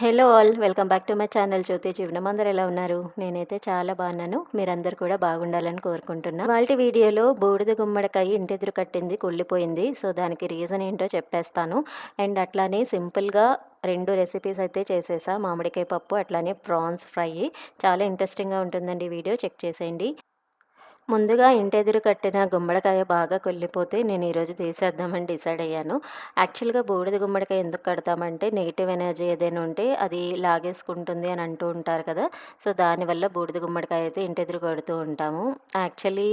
Hello all welcome back to my channel Jyothi Jeevanam. అందరు ఎలా ఉన్నారు? నేనైతే చాలా బాగున్నాను. మీరందరూ కూడా బాగుండాలని కోరుకుంటున్నాను వాళ్ళ వీడియోలో బూడిద గుమ్మడికాయ ఇంటెదురు కట్టింది కుళ్ళిపోయింది. సో దానికి రీజన్ ఏంటో చెప్పేస్తాను. అండ్ అట్లానే సింపుల్గా రెండు రెసిపీస్ అయితే చేసేసా. మామిడికాయ పప్పు అట్లానే ప్రాన్స్ ఫ్రై. చాలా ఇంట్రెస్టింగ్గా ఉంటుందండి వీడియో. చెక్ చేసేయండి. ముందుగా ఇంటెదురు కట్టిన గుమ్మడికాయ బాగా కొల్లిపోతే నేను ఈరోజు తీసేద్దామని డిసైడ్ అయ్యాను. యాక్చువల్గా బూడిద గుమ్మడికాయ ఎందుకు కడతామంటే నెగిటివ్ ఎనర్జీ ఏదైనా ఉంటే అది లాగేసుకుంటుంది అని అంటూ ఉంటారు కదా. సో దానివల్ల బూడిద గుమ్మడికాయ అయితే ఇంటెదురు కడుతూ ఉంటాము. యాక్చువల్లీ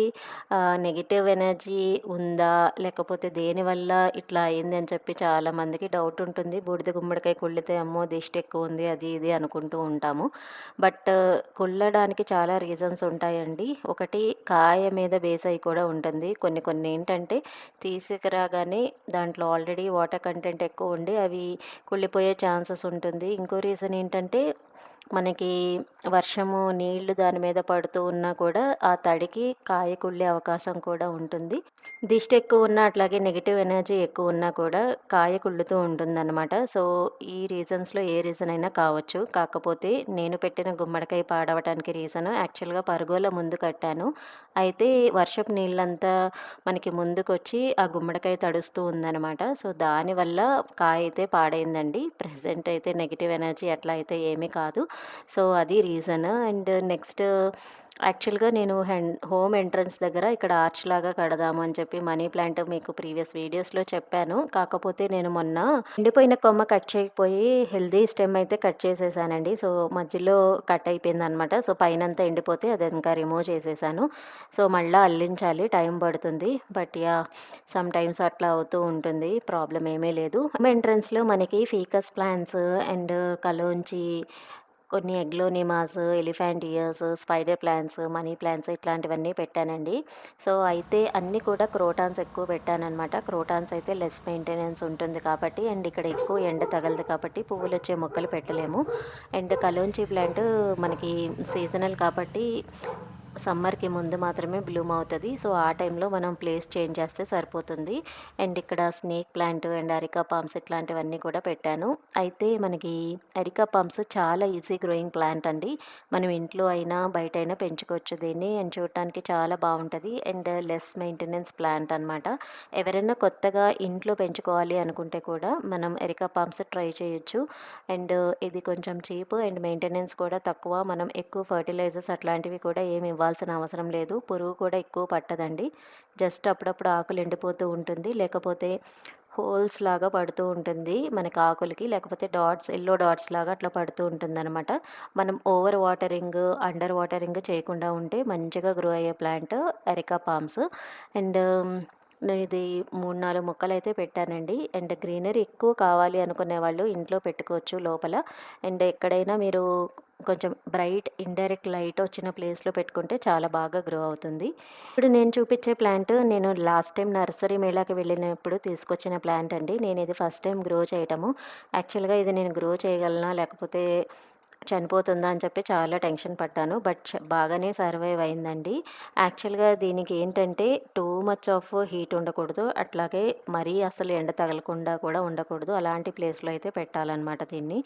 నెగిటివ్ ఎనర్జీ ఉందా లేకపోతే దేనివల్ల ఇట్లా అయింది అని చెప్పి చాలామందికి డౌట్ ఉంటుంది. బూడిద గుమ్మడికాయ కుళ్ళితే అమ్మో దిష్టి ఎక్కువ ఉంది అది ఇది అనుకుంటూ ఉంటాము. బట్ కుళ్ళడానికి చాలా రీజన్స్ ఉంటాయండి. ఒకటి కా కాయ మీద బేస్ అయి కూడా ఉంటుంది. కొన్ని కొన్ని ఏంటంటే తీసుకురాగానే దాంట్లో ఆల్రెడీ వాటర్ కంటెంట్ ఎక్కువ ఉండి అవి కుళ్ళిపోయే ఛాన్సెస్ ఉంటుంది. ఇంకో రీజన్ ఏంటంటే మనకి వర్షము నీళ్ళు దాని మీద పడుతూ ఉన్నా కూడా ఆ తడికి కాయ కుళ్ళే అవకాశం కూడా ఉంటుంది. దిష్టి ఎక్కువ ఉన్నా అట్లాగే నెగిటివ్ ఎనర్జీ ఎక్కువ ఉన్నా కూడా కాయ కుళ్ళుతూ ఉంటుందన్నమాట. సో ఈ రీజన్స్లో ఏ రీజన్ అయినా కావచ్చు. కాకపోతే నేను పెట్టిన గుమ్మడికాయ పాడవటానికి రీజన్ యాక్చువల్గా పరుగుల ముందు కట్టాను. అయితే వర్షపు నీళ్ళంతా మనకి ముందుకొచ్చి ఆ గుమ్మడికాయ తడుస్తూ ఉందన్నమాట. సో దానివల్ల కాయ అయితే పాడైందండి. ప్రజెంట్ అయితే నెగిటివ్ ఎనర్జీ అట్లా అయితే ఏమీ కాదు. సో అది రీజన్ అండ్ నెక్స్ట్ యాక్చువల్గా నేను హోమ్ ఎంట్రన్స్ దగ్గర ఇక్కడ ఆర్చ్ లాగా కడదాము అని చెప్పి మనీ ప్లాంట్ మీకు ప్రీవియస్ వీడియోస్లో చెప్పాను. కాకపోతే నేను మొన్న ఎండిపోయిన కొమ్మ కట్ చేయకపోయి హెల్దీ స్టెమ్ అయితే కట్ చేసేసానండి. సో మధ్యలో కట్ అయిపోయింది అనమాట సో పైనంతా ఎండిపోతే అది ఇంకా రిమూవ్ చేసేసాను. సో మళ్ళీ అల్లించాలి. టైం పడుతుంది. బట్ యా సమ్ టైమ్స్ అట్లా అవుతూ ఉంటుంది. ప్రాబ్లం ఏమీ లేదు. ఎంట్రన్స్లో మనకి ఫీకస్ ప్లాంట్స్ అండ్ కలోంచి కొన్ని aglaonemas elephant ears spider plants money plants ఇట్లాంటివన్నీ పెట్టానండి. సో అయితే అన్నీ కూడా క్రోటాన్స్ ఎక్కువ పెట్టానమాట క్రోటాన్స్ అయితే లెస్ మెయింటెనెన్స్ ఉంటుంది కాబట్టి అండ్ ఇక్కడ ఎక్కువ ఎండ తగలదు కాబట్టి పువ్వులు వచ్చే మొక్కలు పెట్టలేము. అండ్ కలోంచి ప్లాంట్ మనకి సీజనల్ కాబట్టి సమ్మర్కి ముందు మాత్రమే బ్లూమ్ అవుతుంది. సో ఆ టైంలో మనం ప్లేస్ చేంజ్ చేస్తే సరిపోతుంది. అండ్ ఇక్కడ snake plant and areca palms ఇట్లాంటివన్నీ కూడా పెట్టాను. అయితే మనకి అరికా పామ్స్ చాలా ఈజీ గ్రోయింగ్ ప్లాంట్ అండి. మనం ఇంట్లో అయినా బయట అయినా పెంచుకోవచ్చు దీన్ని. అండ్ చూడటానికి చాలా బాగుంటుంది. అండ్ లెస్ మెయింటెనెన్స్ ప్లాంట్ అనమాట ఎవరైనా కొత్తగా ఇంట్లో పెంచుకోవాలి అనుకుంటే కూడా మనం ఎరికా పామ్స్ ట్రై చేయొచ్చు. అండ్ ఇది కొంచెం చీప్ అండ్ మెయింటెనెన్స్ కూడా తక్కువ. మనం ఎక్కువ ఫర్టిలైజర్స్ అట్లాంటివి కూడా ఏమి ఇవ్వాలి ఇవ్వాల్సిన అవసరం లేదు. పురుగు కూడా ఎక్కువ పట్టదండి. జస్ట్ అప్పుడప్పుడు ఆకులు ఎండిపోతూ ఉంటుంది. లేకపోతే హోల్స్ లాగా పడుతూ ఉంటుంది మనకి ఆకులకి. లేకపోతే డాట్స్ ఎల్లో డాట్స్ లాగా అట్లా పడుతూ ఉంటుంది అనమాట మనం ఓవర్ వాటరింగ్ అండర్ వాటరింగ్ చేయకుండా ఉంటే మంచిగా గ్రో అయ్యే ప్లాంట్ ఎరికా పామ్స్. అండ్ ఇది మూడు నాలుగు మొక్కలు అయితే పెట్టానండి. అండ్ గ్రీనరీ ఎక్కువ కావాలి అనుకునే వాళ్ళు ఇంట్లో పెట్టుకోవచ్చు లోపల. అండ్ ఎక్కడైనా మీరు కొంచెం బ్రైట్ ఇండైరెక్ట్ లైట్ వచ్చిన ప్లేస్లో పెట్టుకుంటే చాలా బాగా గ్రో అవుతుంది. ఇప్పుడు నేను చూపించే ప్లాంట్ నేను లాస్ట్ టైం నర్సరీ మేళాకి వెళ్ళినప్పుడు తీసుకొచ్చిన ప్లాంట్ అండి. నేను ఇది ఫస్ట్ టైం గ్రో చేయటము. యాక్చువల్గా ఇది నేను గ్రో చేయగలనా లేకపోతే చనిపోతుందా అని చెప్పి చాలా టెన్షన్ పడ్డాను. బట్ బాగానే సర్వైవ్ అయిందండి. యాక్చువల్గా దీనికి ఏంటంటే టూ మచ్ ఆఫ్ హీట్ ఉండకూడదు. అట్లాగే మరీ అసలు ఎండ తగలకుండా కూడా ఉండకూడదు. అలాంటి ప్లేస్లో అయితే పెట్టాలన్నమాట దీన్ని.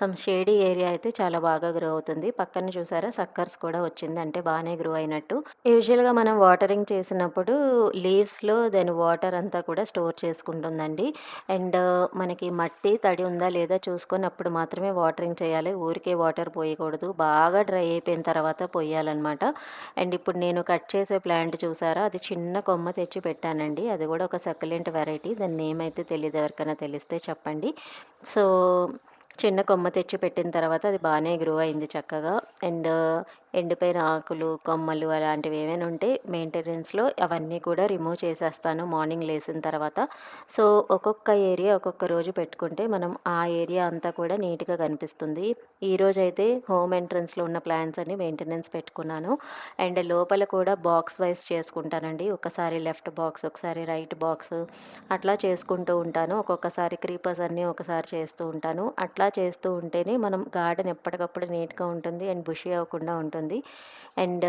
సమ్ షేడీ ఏరియా అయితే చాలా బాగా గ్రో అవుతుంది. పక్కన చూసారా సక్కర్స్ కూడా వచ్చింది. అంటే బాగానే గ్రో అయినట్టు. యూజువల్గా మనం వాటరింగ్ చేసినప్పుడు లీవ్స్లో దాని వాటర్ అంతా కూడా స్టోర్ చేసుకుంటుందండి. అండ్ మనకి మట్టి తడి ఉందా లేదా చూసుకొని అప్పుడు మాత్రమే వాటరింగ్ చేయాలి. ఊరికే వాటర్ పోయకూడదు. బాగా డ్రై అయిపోయిన తర్వాత పోయాలన్నమాట. అండ్ ఇప్పుడు నేను కట్ చేసే ప్లాంట్ చూసారా? అది చిన్న కొమ్మ తెచ్చి పెట్టానండి. అది కూడా ఒక సక్యులెంట్ వెరైటీ. దాన్ని ఏమైతే తెలియదు ఎవరికైనా తెలిస్తే చెప్పండి. సో చిన్న కొమ్మ తెచ్చి పెట్టిన తర్వాత అది బాగానే గ్రో అయింది చక్కగా. అండ్ ఎండిపోయిన ఆకులు కొమ్మలు అలాంటివి ఏమైనా ఉంటే మెయింటెనెన్స్లో అవన్నీ కూడా రిమూవ్ చేసేస్తాను మార్నింగ్ లేసిన తర్వాత. సో ఒక్కొక్క ఏరియా ఒక్కొక్క రోజు పెట్టుకుంటే మనం ఆ ఏరియా అంతా కూడా నీట్గా కనిపిస్తుంది. ఈరోజు అయితే హోమ్ ఎంట్రన్స్లో ఉన్న ప్లాన్స్ అన్ని మెయింటెనెన్స్ పెట్టుకున్నాను. అండ్ లోపల కూడా బాక్స్ వైజ్ చేసుకుంటానండి. ఒకసారి లెఫ్ట్ బాక్స్ ఒకసారి రైట్ బాక్స్ అట్లా చేసుకుంటూ ఉంటాను. ఒక్కొక్కసారి క్రీపర్స్ అన్నీ ఒకసారి చేస్తూ ఉంటాను. అట్లా చేస్తూ ఉంటేనే మనం గార్డెన్ ఎప్పటికప్పుడు నీట్గా ఉంటుంది అండ్ బుషి అవ్వకుండా ఉంటుంది. ఉంటుంది అండ్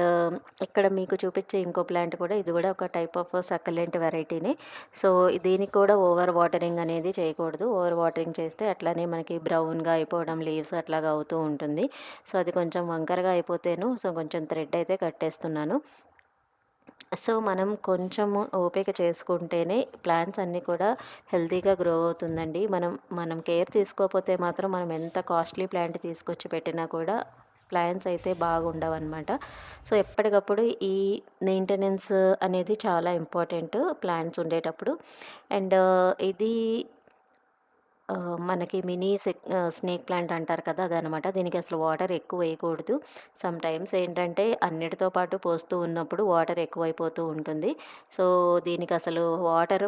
ఇక్కడ మీకు చూపించే ఇంకో ప్లాంట్ కూడా ఇది కూడా ఒక టైప్ ఆఫ్ సక్కలెంట్ వెరైటీనే. సో దీనికి కూడా ఓవర్ వాటరింగ్ అనేది చేయకూడదు. ఓవర్ వాటరింగ్ చేస్తే అట్లానే మనకి బ్రౌన్గా అయిపోవడం లీవ్స్ అట్లాగా అవుతూ ఉంటుంది. సో అది కొంచెం వంకరగా అయిపోతేను సో కొంచెం థ్రెడ్ అయితే కట్టేస్తున్నాను. సో మనం కొంచెం ఓపిక చేసుకుంటేనే ప్లాంట్స్ అన్నీ కూడా హెల్తీగా గ్రో అవుతుందండి. మనం మనం కేర్ తీసుకోకపోతే మాత్రం మనం ఎంత కాస్ట్లీ ప్లాంట్ తీసుకొచ్చి పెట్టినా కూడా ప్లాన్స్ అయితే బాగుండవన్నమాట. సో ఎప్పటికప్పుడు ఈ మెయింటెనెన్స్ అనేది చాలా ఇంపార్టెంట్ ప్లాన్స్ ఉండేటప్పుడు. అండ్ ఇది మనకి మినీ సెక్ స్నేక్ ప్లాంట్ అంటారు కదా అదనమాట. దీనికి అసలు వాటర్ ఎక్కువ వేయకూడదు. సమ్ టైమ్స్ ఏంటంటే అన్నిటితో పాటు పోస్తూ ఉన్నప్పుడు వాటర్ ఎక్కువైపోతూ ఉంటుంది. సో దీనికి అసలు వాటర్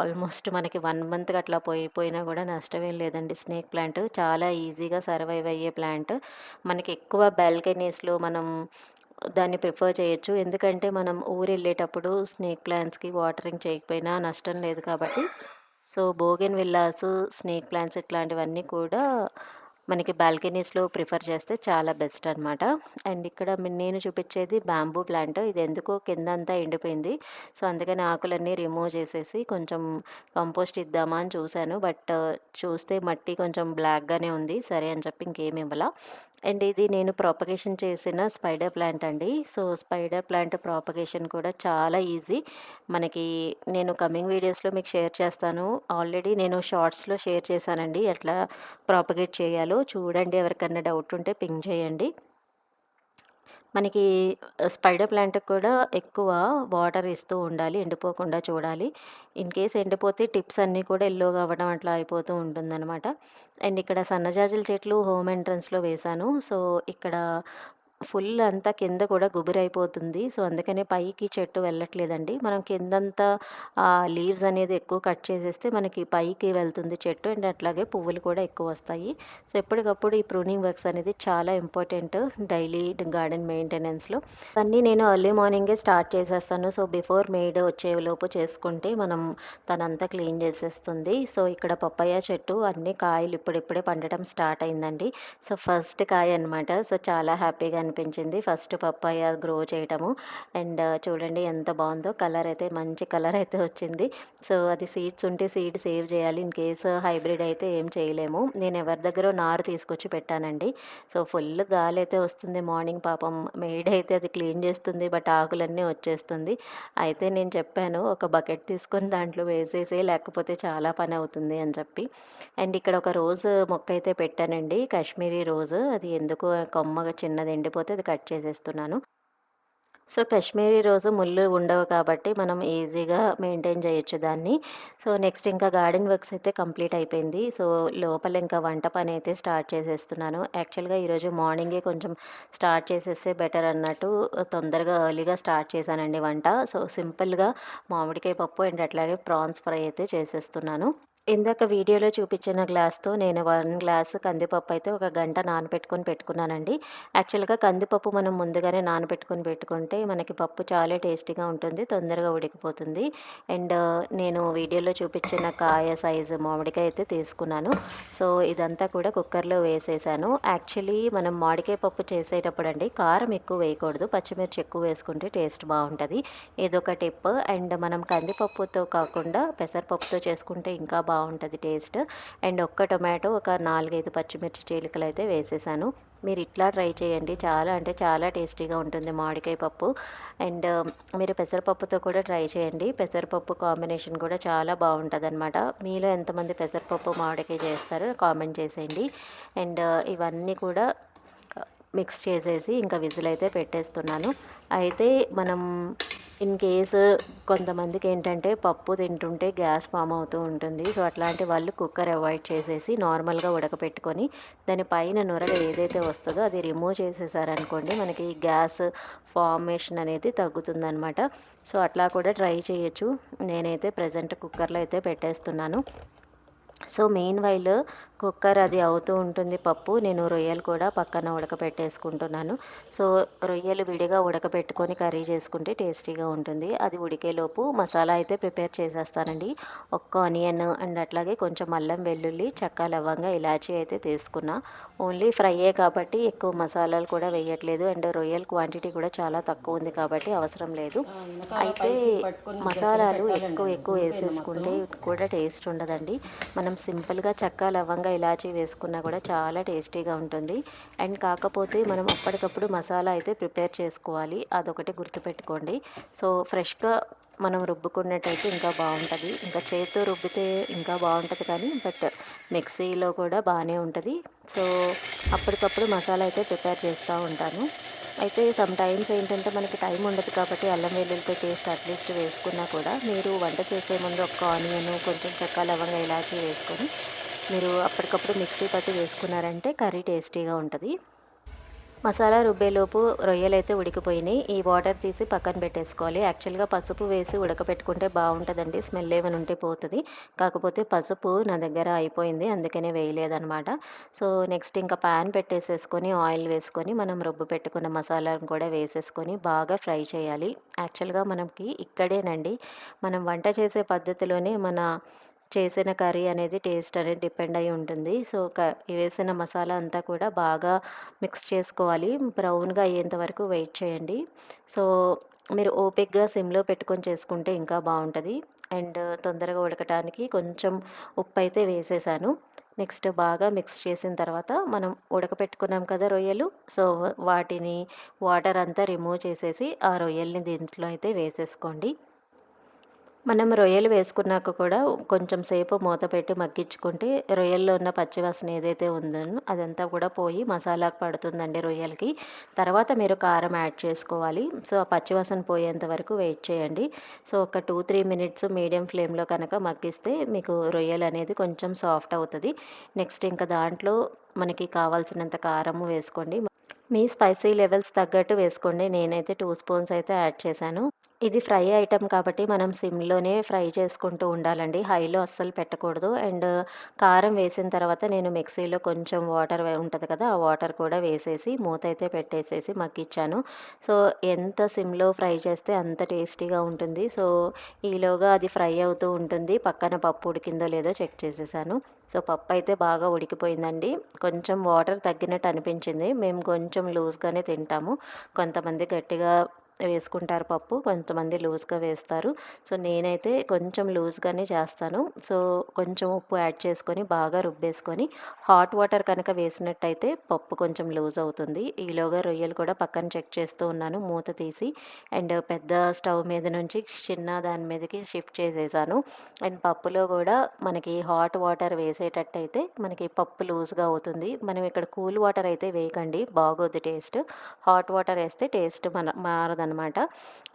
ఆల్మోస్ట్ మనకి వన్ మంత్కి అట్లా పోయిపోయినా కూడా నష్టమేం లేదండి. స్నేక్ ప్లాంట్ చాలా ఈజీగా సర్వైవ్ అయ్యే ప్లాంట్. మనకి ఎక్కువ బాల్కనీస్లో మనం దాన్ని ప్రిఫర్ చేయొచ్చు. ఎందుకంటే మనం ఊరు వెళ్ళేటప్పుడు స్నేక్ ప్లాంట్స్కి వాటరింగ్ చేయకపోయినా నష్టం లేదు కాబట్టి సో బోగెన్ విల్లాస్ స్నేక్ ప్లాంట్స్ ఇట్లాంటివన్నీ కూడా మనకి బాల్కనీస్లో ప్రిఫర్ చేస్తే చాలా బెస్ట్ అనమాట అండ్ ఇక్కడ నేను చూపించేది బ్యాంబూ ప్లాంట్. ఇది ఎందుకో కింద అంతా ఎండిపోయింది. సో అందుకని ఆకులన్నీ రిమూవ్ చేసేసి కొంచెం కంపోస్ట్ ఇద్దామా అని చూశాను. బట్ చూస్తే మట్టి కొంచెం బ్లాక్గానే ఉంది. సరే అని చెప్పి ఇంకేమి ఇవ్వాల. అండ్ ఇది నేను ప్రాపగేషన్ చేసిన స్పైడర్ ప్లాంట్ అండి. సో స్పైడర్ ప్లాంట్ ప్రాపగేషన్ కూడా చాలా ఈజీ. మనకి నేను కమింగ్ వీడియోస్లో మీకు షేర్ చేస్తాను. ఆల్రెడీ నేను షార్ట్స్లో షేర్ చేశానండి. ఎట్లా ప్రాపగేట్ చేయాలో. చూడండి ఎవరికన్నా డౌట్ ఉంటే పింగ్ చేయండి. మనకి స్పైడర్ ప్లాంట్కి కూడా ఎక్కువ వాటర్ ఇస్తూ ఉండాలి ఎండిపోకుండా చూడాలి. ఇన్ కేస్ ఎండిపోతే టిప్స్ అన్నీ కూడా ఎల్లోగా అవ్వడం అట్లా అయిపోతూ ఉంటుందన్నమాట. అండ్ ఇక్కడ సన్నజాజుల చెట్లు హోమ్ ఎంట్రన్స్లో వేశాను. సో ఇక్కడ ఫుల్ అంతా కింద కూడా గుబురైపోతుంది. సో అందుకనే పైకి చెట్టు వెళ్ళట్లేదండి. మనం కిందంతా ఆ లీవ్స్ అనేది ఎక్కువ కట్ చేసేస్తే మనకి పైకి వెళ్తుంది చెట్టు అండ్ అట్లాగే పువ్వులు కూడా ఎక్కువ వస్తాయి. సో ఎప్పటికప్పుడు ఈ ప్రూనింగ్ వర్క్స్ అనేది చాలా ఇంపార్టెంట్ డైలీ గార్డెన్ మెయింటెనెన్స్లో. అన్నీ నేను ఎర్లీ మార్నింగే స్టార్ట్ చేసేస్తాను. సో బిఫోర్ మేడ్ వచ్చేలోపు చేసుకుంటే మనం తనంతా క్లీన్ చేసేస్తుంది. సో ఇక్కడ పప్పయ్య చెట్టు అన్ని కాయలు ఇప్పుడిప్పుడే పండటం స్టార్ట్ అయిందండి. సో ఫస్ట్ కాయ అనమాట సో చాలా హ్యాపీగా అనిపించింది ఫస్ట్ పప్పాయ గ్రో చేయటము. అండ్ చూడండి ఎంత బాగుందో. కలర్ అయితే మంచి కలర్ అయితే వచ్చింది. సో అది సీడ్స్ ఉంటే సీడ్ సేవ్ చేయాలి. ఇన్ కేసు హైబ్రిడ్ అయితే ఏం చేయలేము. నేను ఎవరి దగ్గర నారు తీసుకొచ్చి పెట్టానండి. సో ఫుల్ గాలి అయితే వస్తుంది మార్నింగ్ పాపం. మేడ్ అయితే అది క్లీన్ చేస్తుంది. బట్ ఆకులన్నీ వచ్చేస్తుంది. అయితే నేను చెప్పాను ఒక బకెట్ తీసుకొని దాంట్లో వేసేసి లేకపోతే చాలా పని అవుతుంది అని చెప్పి. అండ్ ఇక్కడ ఒక రోజు మొక్క అయితే పెట్టానండి. కాశ్మీరీ రోజు. అది ఎందుకు కొమ్మగా చిన్నది ఎండిపో లేకపోతే అది కట్ చేసేస్తున్నాను. సో కాశ్మీరీ రోజు ముళ్ళు ఉండవు కాబట్టి మనం ఈజీగా మెయింటైన్ చేయొచ్చు దాన్ని. సో నెక్స్ట్ ఇంకా గార్డెన్ వర్క్స్ అయితే కంప్లీట్ అయిపోయింది. సో లోపల ఇంకా వంట పని అయితే స్టార్ట్ చేసేస్తున్నాను. యాక్చువల్గా ఈరోజు మార్నింగే కొంచెం స్టార్ట్ చేసేస్తే బెటర్ అన్నట్టు తొందరగా ఎర్లీగా స్టార్ట్ చేశానండి వంట. సో సింపుల్గా మామిడికాయ పప్పు అండ్ అట్లాగే ప్రాన్స్ ఫ్రై అయితే చేసేస్తున్నాను. ఇందాక వీడియోలో చూపించిన గ్లాస్తో నేను వన్ గ్లాస్ కందిపప్పు అయితే ఒక గంట నానబెట్టుకొని పెట్టుకున్నానండి. యాక్చువల్గా కందిపప్పు మనం ముందుగానే నానబెట్టుకొని పెట్టుకుంటే మనకి పప్పు చాలా టేస్టీగా ఉంటుంది తొందరగా ఉడికిపోతుంది. అండ్ నేను వీడియోలో చూపించిన కాయ సైజు మామిడికాయ అయితే తీసుకున్నాను. సో ఇదంతా కూడా కుక్కర్లో వేసేసాను. యాక్చువల్లీ మనం మామిడికాయ పప్పు చేసేటప్పుడు అండి కారం ఎక్కువ వేయకూడదు. పచ్చిమిర్చి ఎక్కువ వేసుకుంటే టేస్ట్ బాగుంటుంది. ఇదొక టిప్. అండ్ మనం కందిపప్పుతో కాకుండా పెసరపప్పుతో చేసుకుంటే ఇంకా బాగుంటుంది బాగుంటుంది టేస్ట్. అండ్ ఒక్క టొమాటో ఒక నాలుగైదు పచ్చిమిర్చి చీలికలు అయితే వేసేసాను. మీరు ఇట్లా ట్రై చేయండి. చాలా అంటే చాలా టేస్టీగా ఉంటుంది మామిడికాయ పప్పు. అండ్ మీరు పెసరపప్పుతో కూడా ట్రై చేయండి. పెసరపప్పు కాంబినేషన్ కూడా చాలా బాగుంటుంది అనమాట మీలో ఎంతమంది పెసరపప్పు మామిడికాయ చేస్తారో కామెంట్ చేసేయండి. అండ్ ఇవన్నీ కూడా మిక్స్ చేసేసి ఇంకా విజిల్ అయితే పెట్టేస్తున్నాను. అయితే మనం ఇన్ కేసు కొంతమందికి ఏంటంటే పప్పు తింటుంటే గ్యాస్ ఫామ్ అవుతూ ఉంటుంది. సో అట్లాంటి వాళ్ళు కుక్కర్ అవాయిడ్ చేసేసి నార్మల్గా ఉడకపెట్టుకొని దాని పైన నురగ ఏదైతే వస్తుందో అది రిమూవ్ చేసేసారనుకోండి మనకి గ్యాస్ ఫార్మేషన్ అనేది తగ్గుతుందనమాట. సో అట్లా కూడా ట్రై చేయొచ్చు. నేనైతే ప్రజెంట్ కుక్కర్లో అయితే పెట్టేస్తున్నాను. సో మెయిన్ వైల్ కుక్కర్ అది అవుతూ ఉంటుంది పప్పు. నేను రొయ్యలు కూడా పక్కన ఉడకపెట్టేసుకుంటున్నాను. సో రొయ్యలు విడిగా ఉడకపెట్టుకొని కర్రీ చేసుకుంటే టేస్టీగా ఉంటుంది. అది ఉడికేలోపు మసాలా అయితే ప్రిపేర్ చేసేస్తానండి. ఒక్క ఆనియన్ అండ్ అట్లాగే కొంచెం అల్లం వెల్లుల్లి చెక్క లవంగా ఇలాచీ అయితే తీసుకున్నా. ఓన్లీ ఫ్రైయే కాబట్టి ఎక్కువ మసాలాలు కూడా వేయట్లేదు. అండ్ రొయ్యల క్వాంటిటీ కూడా చాలా తక్కువ ఉంది కాబట్టి అవసరం లేదు. అయితే మసాలాలు ఎక్కువ ఎక్కువ వేసేసుకుంటే కూడా టేస్ట్ ఉండదండి. మనం సింపుల్గా చెక్క లవంగా లవంగా ఇలాచీ వేసుకున్నా కూడా చాలా టేస్టీగా ఉంటుంది. అండ్ కాకపోతే మనం అప్పటికప్పుడు మసాలా అయితే ప్రిపేర్ చేసుకోవాలి. అదొకటి గుర్తుపెట్టుకోండి. సో ఫ్రెష్గా మనం రుబ్బుకున్నట్టయితే ఇంకా బాగుంటుంది. ఇంకా చేతితో రుబ్బితే ఇంకా బాగుంటుంది కానీ బట్ మిక్సీలో కూడా బాగానే ఉంటుంది. సో అప్పటికప్పుడు మసాలా అయితే ప్రిపేర్ చేస్తూ ఉంటాను. అయితే సమ్ టైమ్స్ ఏంటంటే మనకి టైం ఉండదు కాబట్టి అల్లం వెల్లుల్లితో పేస్ట్ అట్లీస్ట్ వేసుకున్నా కూడా మీరు వంట చేసే ముందు ఒక ఆనియన్ కొంచెం చెక్క లవంగా ఇలాచీ వేసుకొని మీరు అప్పటికప్పుడు మిక్సీ పట్టి వేసుకున్నారంటే కర్రీ టేస్టీగా ఉంటుంది. మసాలా రుబ్బేలోపు రొయ్యలు అయితే ఉడికిపోయినాయి. ఈ వాటర్ తీసి పక్కన పెట్టేసుకోవాలి. యాక్చువల్గా పసుపు వేసి ఉడకపెట్టుకుంటే బాగుంటుందండి. స్మెల్ ఏమైనా ఉంటే పోతుంది. కాకపోతే పసుపు నా దగ్గర అయిపోయింది. అందుకనే వేయలేదనమాట సో నెక్స్ట్ ఇంకా ప్యాన్ పెట్టేసేసుకొని ఆయిల్ వేసుకొని మనం రుబ్బు పెట్టుకున్న మసాలాను కూడా వేసేసుకొని బాగా ఫ్రై చేయాలి. యాక్చువల్గా మనకి ఇక్కడేనండి. మనం వంట చేసే పద్ధతిలోనే మన చేసిన కర్రీ అనేది టేస్ట్ అనేది డిపెండ్ అయి ఉంటుంది. సో క వేసిన మసాలా అంతా కూడా బాగా మిక్స్ చేసుకోవాలి. బ్రౌన్గా అయ్యేంత వరకు వెయిట్ చేయండి. సో మీరు ఓపిక్గా సిమ్లో పెట్టుకొని చేసుకుంటే ఇంకా బాగుంటుంది. అండ్ తొందరగా ఉడకటానికి కొంచెం ఉప్పు అయితే వేసేసాను. నెక్స్ట్ బాగా మిక్స్ చేసిన తర్వాత మనం ఉడకపెట్టుకున్నాం కదా రొయ్యలు. సో వాటిని వాటర్ అంతా రిమూవ్ చేసేసి ఆ రొయ్యల్ని దీంట్లో అయితే వేసేసుకోండి. మనం రొయ్యలు వేసుకున్నాక కూడా కొంచెం సేపు మూత పెట్టి మగ్గించుకుంటే రొయ్యల్లో ఉన్న పచ్చివాసన ఏదైతే ఉందో అదంతా కూడా పోయి మసాలాకు పడుతుందండి రొయ్యలకి. తర్వాత మీరు కారం యాడ్ చేసుకోవాలి. సో ఆ పచ్చివాసన పోయేంత వరకు వెయిట్ చేయండి. సో ఒక టూ త్రీ మినిట్స్ మీడియం ఫ్లేమ్లో కనుక మగ్గిస్తే మీకు రొయ్యలు అనేది కొంచెం సాఫ్ట్ అవుతుంది. నెక్స్ట్ ఇంకా దాంట్లో మనకి కావాల్సినంత కారము వేసుకోండి. మీ స్పైసీ లెవెల్స్ తగ్గట్టు వేసుకోండి. నేనైతే టూ స్పూన్స్ అయితే యాడ్ చేశాను. ఇది ఫ్రై ఐటెం కాబట్టి మనం సిమ్లోనే ఫ్రై చేసుకుంటూ ఉండాలండి. హైలో అస్సలు పెట్టకూడదు. అండ్ కారం వేసిన తర్వాత నేను మిక్సీలో కొంచెం వాటర్ ఉంటుంది కదా ఆ వాటర్ కూడా వేసేసి మూత అయితే పెట్టేసేసి మగ్గిచ్చాను. సో ఎంత సిమ్లో ఫ్రై చేస్తే అంత టేస్టీగా ఉంటుంది. సో ఈలోగా అది ఫ్రై అవుతూ ఉంటుంది. పక్కన పప్పు ఉడికిందో లేదో చెక్ చేసేసాను. సో పప్పు అయితే బాగా ఉడికిపోయిందండి. కొంచెం వాటర్ తగ్గినట్టు అనిపించింది. మేము కొంచెం లూజ్గానే తింటాము. కొంతమంది గట్టిగా వేసుకుంటారు పప్పు. కొంతమంది లూజ్గా వేస్తారు. సో నేనైతే కొంచెం లూజ్గానే చేస్తాను. సో కొంచెం ఉప్పు యాడ్ చేసుకొని బాగా రుబ్బేసుకొని హాట్ వాటర్ కనుక వేసినట్టయితే పప్పు కొంచెం లూజ్ అవుతుంది. ఈలోగా రొయ్యలు కూడా పక్కన చెక్ చేస్తూ ఉన్నాను. మూత తీసి అండ్ పెద్ద స్టవ్ మీద నుంచి చిన్న దాని మీదకి షిఫ్ట్ చేసేసాను. అండ్ పప్పులో కూడా మనకి హాట్ వాటర్ వేసేటట్టయితే మనకి పప్పు లూజ్గా అవుతుంది. మనం ఇక్కడ కూల్ వాటర్ అయితే వేయకండి. బాగోదు టేస్ట్. హాట్ వాటర్ వేస్తే టేస్ట్ మన మారదనమాట. అనమాట.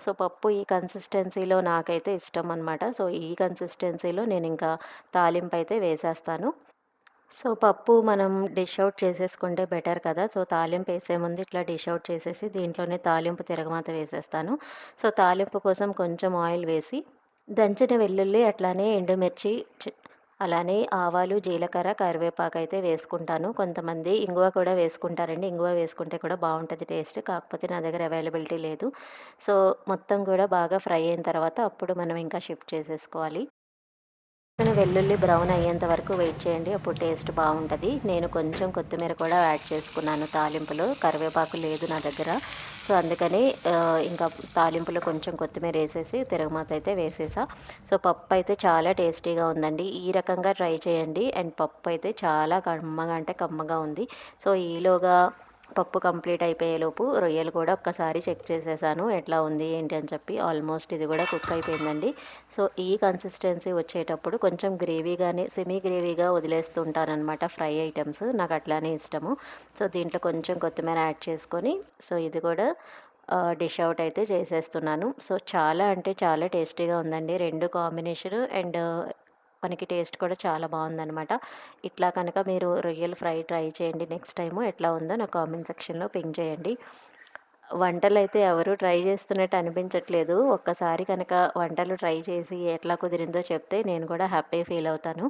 సో పప్పు ఈ కన్సిస్టెన్సీలో నాకైతే ఇష్టం అనమాట సో ఈ కన్సిస్టెన్సీలో నేను ఇంకా తాలింపు అయితే వేసేస్తాను. సో పప్పు మనం డిష్ అవుట్ చేసేసుకుంటే బెటర్ కదా. సో తాలింపు వేసే ముందు ఇట్లా డిష్ అవుట్ చేసేసి దీంట్లోనే తాలింపు తిరగమాత వేసేస్తాను. సో తాలింపు కోసం కొంచెం ఆయిల్ వేసి దంచిన వెల్లుల్లి అట్లానే ఎండుమిర్చి అలానే ఆవాలు జీలకర్ర కరివేపాకు అయితే వేసుకుంటాను. కొంతమంది ఇంగువ కూడా వేసుకుంటారండి. ఇంగువ వేసుకుంటే కూడా బాగుంటుంది టేస్ట్. కాకపోతే నా దగ్గర అవైలబిలిటీ లేదు. సో మొత్తం కూడా బాగా ఫ్రై అయిన తర్వాత అప్పుడు మనం ఇంకా షిఫ్ట్ చేసేసుకోవాలి. వెల్లుల్లి బ్రౌన్ అయ్యేంత వరకు వెయిట్ చేయండి. అప్పుడు టేస్ట్ బాగుంటుంది. నేను కొంచెం కొత్తిమీర కూడా యాడ్ చేసుకున్నాను. తాలింపులో. కరివేపాకు లేదు నా దగ్గర. సో అందుకని ఇంకా తాలింపులో కొంచెం కొత్తిమీర వేసేసి తిరగమాత అయితే వేసేసా. సో పప్పు అయితే చాలా టేస్టీగా ఉందండి. ఈ రకంగా ట్రై చేయండి. అండ్ పప్పు అయితే చాలా కమ్మగా అంటే కమ్మగా ఉంది. సో ఈలోగా పప్పు కంప్లీట్ అయిపోయేలోపు రొయ్యలు కూడా ఒక్కసారి చెక్ చేసేసాను. ఎట్లా ఉంది ఏంటి అని చెప్పి ఆల్మోస్ట్ ఇది కూడా కుక్ అయిపోయిందండి. సో ఈ కన్సిస్టెన్సీ వచ్చేటప్పుడు కొంచెం గ్రేవీగానే సెమీ గ్రేవీగా వదిలేస్తుంటానమాట ఫ్రై ఐటమ్స్. నాకు అట్లానే ఇష్టము. సో దీంట్లో కొంచెం కొత్తిమీర యాడ్ చేసుకొని సో ఇది కూడా డిష్ అవుట్ అయితే చేసేస్తున్నాను. సో చాలా అంటే చాలా టేస్టీగా ఉందండి. రెండు కాంబినేషన్ అండ్ మనకి టేస్ట్ కూడా చాలా బాగుందనమాట ఇట్లా కనుక మీరు రొయ్యలు ఫ్రై ట్రై చేయండి నెక్స్ట్ టైము ఎట్లా ఉందో నా కామెంట్ సెక్షన్లో పింక్ చేయండి. వంటలు అయితే ఎవరు ట్రై చేస్తున్నట్టు అనిపించట్లేదు. ఒక్కసారి కనుక వంటలు ట్రై చేసి ఎట్లా కుదిరిందో చెప్తే నేను కూడా హ్యాపీ ఫీల్ అవుతాను.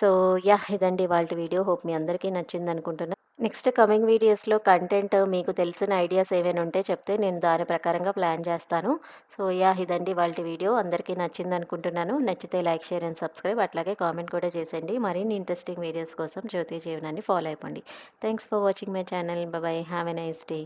సో యా ఇదండి వాళ్ళ వీడియో. హోప్ మీ అందరికీ నచ్చింది అనుకుంటున్నాను నెక్స్ట్ కమింగ్ వీడియోస్‌లో కంటెంట్ మీకు తెలిసిన ఐడియాస్ ఏమైనా ఉంటే చెప్తే నేను దాని ప్రకారంగా ప్లాన్ చేస్తాను. సో యా ఇదండి వాళ్ళ వీడియో. అందరికీ నచ్చింది అనుకుంటున్నాను నచ్చితే లైక్, షేర్ అండ్ సబ్స్క్రైబ్ అట్లాగే కామెంట్ కూడా చేసేయండి. మరిన్ని ఇంట్రెస్టింగ్ వీడియోస్ కోసం జ్యోతి జీవనాన్ని ఫాలో అయిపోండి. Thanks for watching my channel. Bye have have a nice day.